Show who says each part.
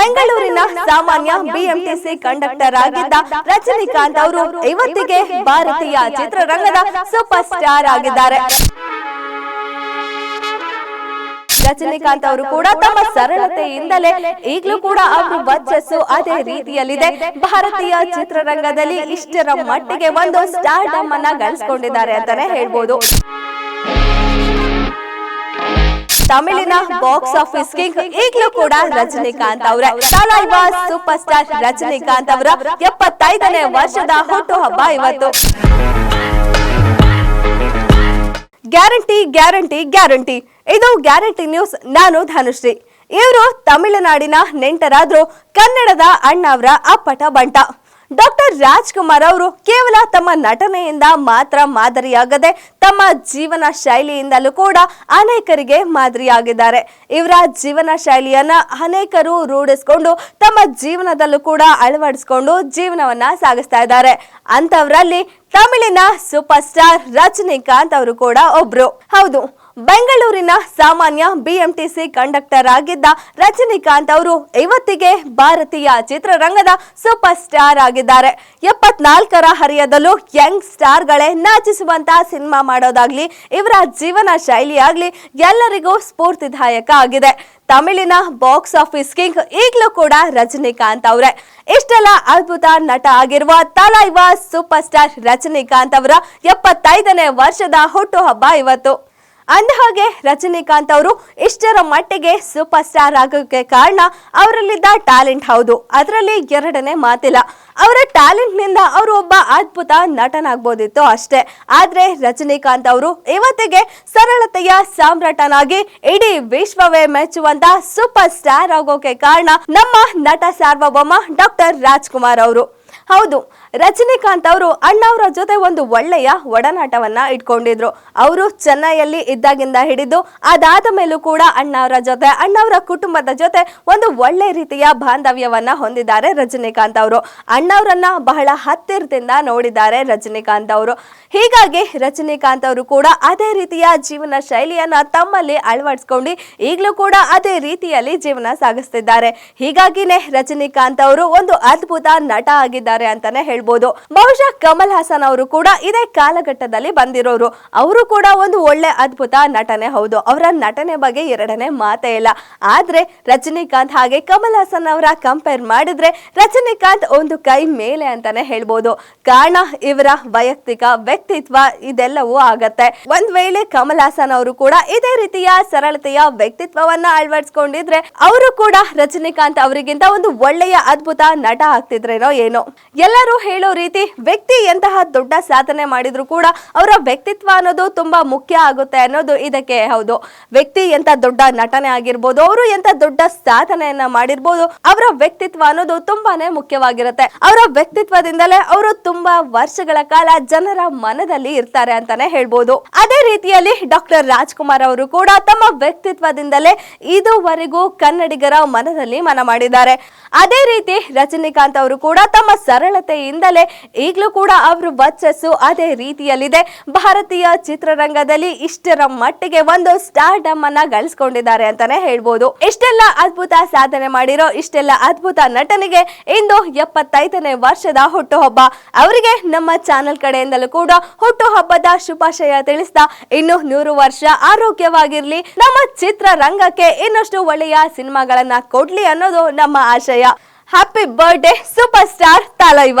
Speaker 1: ಬೆಂಗಳೂರಿನ ಸಾಮಾನ್ಯ BMTC conductor ಆಗಿದ್ದ ರಜನಿಕಾಂತ್ ಅವರು ಇವತ್ತಿಗೆ ಭಾರತೀಯ ಚಿತ್ರರಂಗದ ಸೂಪರ್ ಸ್ಟಾರ್ ಆಗಿದ್ದಾರೆ. ರಜನಿಕಾಂತ್ ಅವರು ಕೂಡ ತಮ್ಮ ಸರಳತೆಯಿಂದಲೇ ಈಗಲೂ ಕೂಡ ಅವರು ವರ್ಚಸ್ಸು ಅದೇ ರೀತಿಯಲ್ಲಿದೆ. ಭಾರತೀಯ ಚಿತ್ರರಂಗದಲ್ಲಿ ಇಷ್ಟರ ಮಟ್ಟಿಗೆ ಒಂದು ಸ್ಟಾರ್ಡಮ್ ಅನ್ನ ಗಳಿಸ್ಕೊಂಡಿದ್ದಾರೆ ಅಂತಾನೆ ಹೇಳ್ಬೋದು. ತಮಿಳಿನ ಬಾಕ್ಸ್ ಆಫೀಸ್ ಕಿಂಗ್ ಈಗಲೂ ಕೂಡ ರಜನಿಕಾಂತ್ ಅವರೇ. ತಲೈವ ಸೂಪರ್ ಸ್ಟಾರ್ ರಜನಿಕಾಂತ್ ಅವರ ಎಪ್ಪತ್ತೈದನೇ ವರ್ಷದ ಹುಟ್ಟುಹಬ್ಬ ಇವತ್ತು. Guarantee guarantee guarantee. ಇದು ಗ್ಯಾರಂಟಿ ನ್ಯೂಸ್. ನಾನು ಧನುಶ್ರೀ. ಇವರು ತಮಿಳುನಾಡಿನ ನೆಂಟರಾದ್ರು ಕನ್ನಡದ ಅಣ್ಣವರ ಅಪ್ಪಟ ಬಂಟ. ಡಾಕ್ಟರ್ ರಾಜ್ಕುಮಾರ್ ಅವರು ಕೇವಲ ತಮ್ಮ ನಟನೆಯಿಂದ ಮಾತ್ರ ಮಾದರಿಯಾಗದೆ ತಮ್ಮ ಜೀವನ ಶೈಲಿಯಿಂದಲೂ ಕೂಡ ಅನೇಕರಿಗೆ ಮಾದರಿಯಾಗಿದ್ದಾರೆ. ಇವರ ಜೀವನ ಶೈಲಿಯನ್ನ ಅನೇಕರು ರೂಢಿಸಿಕೊಂಡು ತಮ್ಮ ಜೀವನದಲ್ಲೂ ಕೂಡ ಅಳವಡಿಸಿಕೊಂಡು ಜೀವನವನ್ನ ಸಾಗಿಸ್ತಾ ಇದ್ದಾರೆ. ಅಂತವರಲ್ಲಿ ತಮಿಳಿನ ಸೂಪರ್ ಸ್ಟಾರ್ ರಜನಿಕಾಂತ್ ಅವರು ಕೂಡ ಒಬ್ರು. ಹೌದು ಬೆಂಗಳೂರಿನ ಸಾಮಾನ್ಯ ಬಿಎಂಟಿಸಿ ಕಂಡಕ್ಟರ್ ಆಗಿದ್ದ ರಜನಿಕಾಂತ್ ಅವರು ಇವತ್ತಿಗೆ ಭಾರತೀಯ ಚಿತ್ರರಂಗದ ಸೂಪರ್ ಸ್ಟಾರ್ ಆಗಿದ್ದಾರೆ. ಎಪ್ಪತ್ನಾಲ್ಕರ ಹರಿಯದಲ್ಲೂ ಯಂಗ್ ಸ್ಟಾರ್ಗಳೇ ನಾಚಿಸುವಂತ ಸಿನಿಮಾ ಮಾಡೋದಾಗ್ಲಿ, ಇವರ ಜೀವನ ಶೈಲಿಯಾಗ್ಲಿ ಎಲ್ಲರಿಗೂ ಸ್ಫೂರ್ತಿದಾಯಕ ಆಗಿದೆ. ತಮಿಳಿನ ಬಾಕ್ಸ್ ಆಫೀಸ್ ಕಿಂಗ್ ಈಗಲೂ ಕೂಡ ರಜನಿಕಾಂತ್ ಅವರೇ. ಇಷ್ಟೆಲ್ಲ ಅದ್ಭುತ ನಟ ಆಗಿರುವ ತಲೈವ ಸೂಪರ್ ಸ್ಟಾರ್ ರಜನಿಕಾಂತ್ ಅವರ ಎಪ್ಪತ್ತೈದನೇ ವರ್ಷದ ಹುಟ್ಟುಹಬ್ಬ ಇವತ್ತು. ಅಂದಹಾಗೆ ರಜನಿಕಾಂತ್ ಅವರು ಇಷ್ಟರ ಮಟ್ಟಿಗೆ ಸೂಪರ್ ಸ್ಟಾರ್ ಆಗೋಕೆ ಕಾರಣ ಅವರಲ್ಲಿದ್ದ ಟ್ಯಾಲೆಂಟ್ ಹೌದು. ಅದರಲ್ಲಿ ಎರಡನೇ ಮಾತಿಲ್ಲ. ಅವರ ಟ್ಯಾಲೆಂಟ್ನಿಂದ ಅವರು ಒಬ್ಬ ಅದ್ಭುತ ನಟನಾಗ್ಬೋದಿತ್ತು ಅಷ್ಟೇ. ಆದ್ರೆ ರಜನಿಕಾಂತ್ ಅವರು ಇವತ್ತಿಗೆ ಸರಳತೆಯ ಸಾಮ್ರಾಟನಾಗಿ ಇಡೀ ವಿಶ್ವವೇ ಮೆಚ್ಚುವಂತ ಸೂಪರ್ ಸ್ಟಾರ್ ಆಗೋಕೆ ಕಾರಣ ನಮ್ಮ ನಟ ಸಾರ್ವಭೌಮ ಡಾಕ್ಟರ್ ರಾಜ್ಕುಮಾರ್ ಅವರು. ಹೌದು ರಜನಿಕಾಂತ್ ಅವರು ಅಣ್ಣವರ ಜೊತೆ ಒಂದು ಒಳ್ಳೆಯ ಒಡನಾಟವನ್ನ ಇಟ್ಕೊಂಡಿದ್ರು. ಅವರು ಚೆನ್ನೈಯಲ್ಲಿ ಇದ್ದಾಗಿಂದ ಹಿಡಿದು ಅದಾದ ಮೇಲೂ ಕೂಡ ಅಣ್ಣವರ ಜೊತೆ ಅಣ್ಣವರ ಕುಟುಂಬದ ಜೊತೆ ಒಂದು ಒಳ್ಳೆ ರೀತಿಯ ಬಾಂಧವ್ಯವನ್ನ ಹೊಂದಿದ್ದಾರೆ ರಜನಿಕಾಂತ್ ಅವರು. ಅಣ್ಣವರನ್ನ ಬಹಳ ಹತ್ತಿರದಿಂದ ನೋಡಿದ್ದಾರೆ ರಜನಿಕಾಂತ್ ಅವರು. ಹೀಗಾಗಿ ರಜನಿಕಾಂತ್ ಅವರು ಕೂಡ ಅದೇ ರೀತಿಯ ಜೀವನ ಶೈಲಿಯನ್ನ ತಮ್ಮಲ್ಲಿ ಅಳವಡಿಸ್ಕೊಂಡು ಈಗಲೂ ಕೂಡ ಅದೇ ರೀತಿಯಲ್ಲಿ ಜೀವನ ಸಾಗಿಸ್ತಿದ್ದಾರೆ. ಹೀಗಾಗಿನೇ ರಜನಿಕಾಂತ್ ಅವರು ಒಂದು ಅದ್ಭುತ ನಟ ಆಗಿದ್ದಾರೆ ಅಂತಾನೆ ಹೇಳ್ಬೋದು. ಬಹುಶಃ ಕಮಲ್ ಹಾಸನ್ ಅವರು ಕೂಡ ಇದೇ ಕಾಲಘಟ್ಟದಲ್ಲಿ ಬಂದಿರೋರು. ಅವರು ಕೂಡ ಒಂದು ಒಳ್ಳೆ ಅದ್ಭುತ ನಟನೆ ಹೌದು. ಅವರ ನಟನೆ ಬಗ್ಗೆ ಎರಡನೇ ಮಾತೇ ಇಲ್ಲ. ಆದ್ರೆ ರಜನಿಕಾಂತ್ ಹಾಗೆ ಕಮಲ್ ಹಾಸನ್ ಅವರ ಕಂಪೇರ್ ಮಾಡಿದ್ರೆ ರಜನಿಕಾಂತ್ ಒಂದು ಕೈ ಮೇಲೆ ಅಂತಾನೆ ಹೇಳ್ಬೋದು. ಕಾರಣ ಇವರ ವೈಯಕ್ತಿಕ ವ್ಯಕ್ತಿತ್ವ ಇದೆಲ್ಲವೂ ಆಗತ್ತೆ. ಒಂದ್ ವೇಳೆ ಕಮಲ್ ಹಾಸನ್ ಅವರು ಕೂಡ ಇದೇ ರೀತಿಯ ಸರಳತೆಯ ವ್ಯಕ್ತಿತ್ವವನ್ನ ಅಳವಡಿಸ್ಕೊಂಡಿದ್ರೆ ಅವರು ಕೂಡ ರಜನಿಕಾಂತ್ ಅವರಿಗಿಂತ ಒಂದು ಒಳ್ಳೆಯ ಅದ್ಭುತ ನಟ ಆಗ್ತಿದ್ರೇನೋ ಏನೋ. ಎಲ್ಲರೂ ಹೇಳೋ ರೀತಿ ವ್ಯಕ್ತಿ ಎಂತಹ ದೊಡ್ಡ ಸಾಧನೆ ಮಾಡಿದ್ರು ಕೂಡ ಅವರ ವ್ಯಕ್ತಿತ್ವ ಅನ್ನೋದು ತುಂಬಾ ಮುಖ್ಯ ಆಗುತ್ತೆ ಅನ್ನೋದು ಇದಕ್ಕೆ ಹೌದು. ವ್ಯಕ್ತಿ ಎಂತ ದೊಡ್ಡ ನಟನೆ ಆಗಿರ್ಬೋದು, ಅವರು ಎಂತ ದೊಡ್ಡ ಸಾಧನೆಯನ್ನ ಮಾಡಿರ್ಬೋದು, ಅವರ ವ್ಯಕ್ತಿತ್ವ ಅನ್ನೋದು ತುಂಬಾನೇ ಮುಖ್ಯವಾಗಿರುತ್ತೆ. ಅವರ ವ್ಯಕ್ತಿತ್ವದಿಂದಲೇ ಅವರು ತುಂಬಾ ವರ್ಷಗಳ ಕಾಲ ಜನರ ಮನದಲ್ಲಿ ಇರ್ತಾರೆ ಅಂತಾನೆ ಹೇಳ್ಬೋದು. ಅದೇ ರೀತಿಯಲ್ಲಿ ಡಾಕ್ಟರ್ ರಾಜ್ಕುಮಾರ್ ಅವರು ಕೂಡ ತಮ್ಮ ವ್ಯಕ್ತಿತ್ವದಿಂದಲೇ ಇದುವರೆಗೂ ಕನ್ನಡಿಗರ ಮನದಲ್ಲಿ ಮನ ಮಾಡಿದ್ದಾರೆ. ಅದೇ ರೀತಿ ರಜನಿಕಾಂತ್ ಅವರು ಕೂಡ ತಮ್ಮ ಸರಳತೆಯಿಂದಲೇ ಈಗಲೂ ಕೂಡ ಅವ್ರ ವರ್ಚಸ್ಸು ಅದೇ ರೀತಿಯಲ್ಲಿದೆ. ಭಾರತೀಯ ಚಿತ್ರರಂಗದಲ್ಲಿ ಇಷ್ಟರ ಮಟ್ಟಿಗೆ ಒಂದು ಸ್ಟಾರ್ಡಮ್ ಅನ್ನ ಗಳಿಸ್ಕೊಂಡಿದ್ದಾರೆ ಅಂತಾನೆ ಹೇಳ್ಬೋದು. ಇಷ್ಟೆಲ್ಲ ಅದ್ಭುತ ಸಾಧನೆ ಮಾಡಿರೋ, ಇಷ್ಟೆಲ್ಲ ಅದ್ಭುತ ನಟನಿಗೆ ಇಂದು ಎಪ್ಪತ್ತೈದನೇ ವರ್ಷದ ಹುಟ್ಟುಹಬ್ಬ. ಅವರಿಗೆ ನಮ್ಮ ಚಾನೆಲ್ ಕಡೆಯಿಂದಲೂ ಕೂಡ ಹುಟ್ಟುಹಬ್ಬದ ಶುಭಾಶಯ ತಿಳಿಸ್ತಾ, ಇನ್ನು ನೂರು ವರ್ಷ ಆರೋಗ್ಯವಾಗಿರ್ಲಿ, ನಮ್ಮ ಚಿತ್ರರಂಗಕ್ಕೆ ಇನ್ನಷ್ಟು ಒಳ್ಳೆಯ ಸಿನಿಮಾಗಳನ್ನ ಕೊಡ್ಲಿ ಅನ್ನೋದು ನಮ್ಮ ಆಶಯ. Happy birthday super star Thalaiva.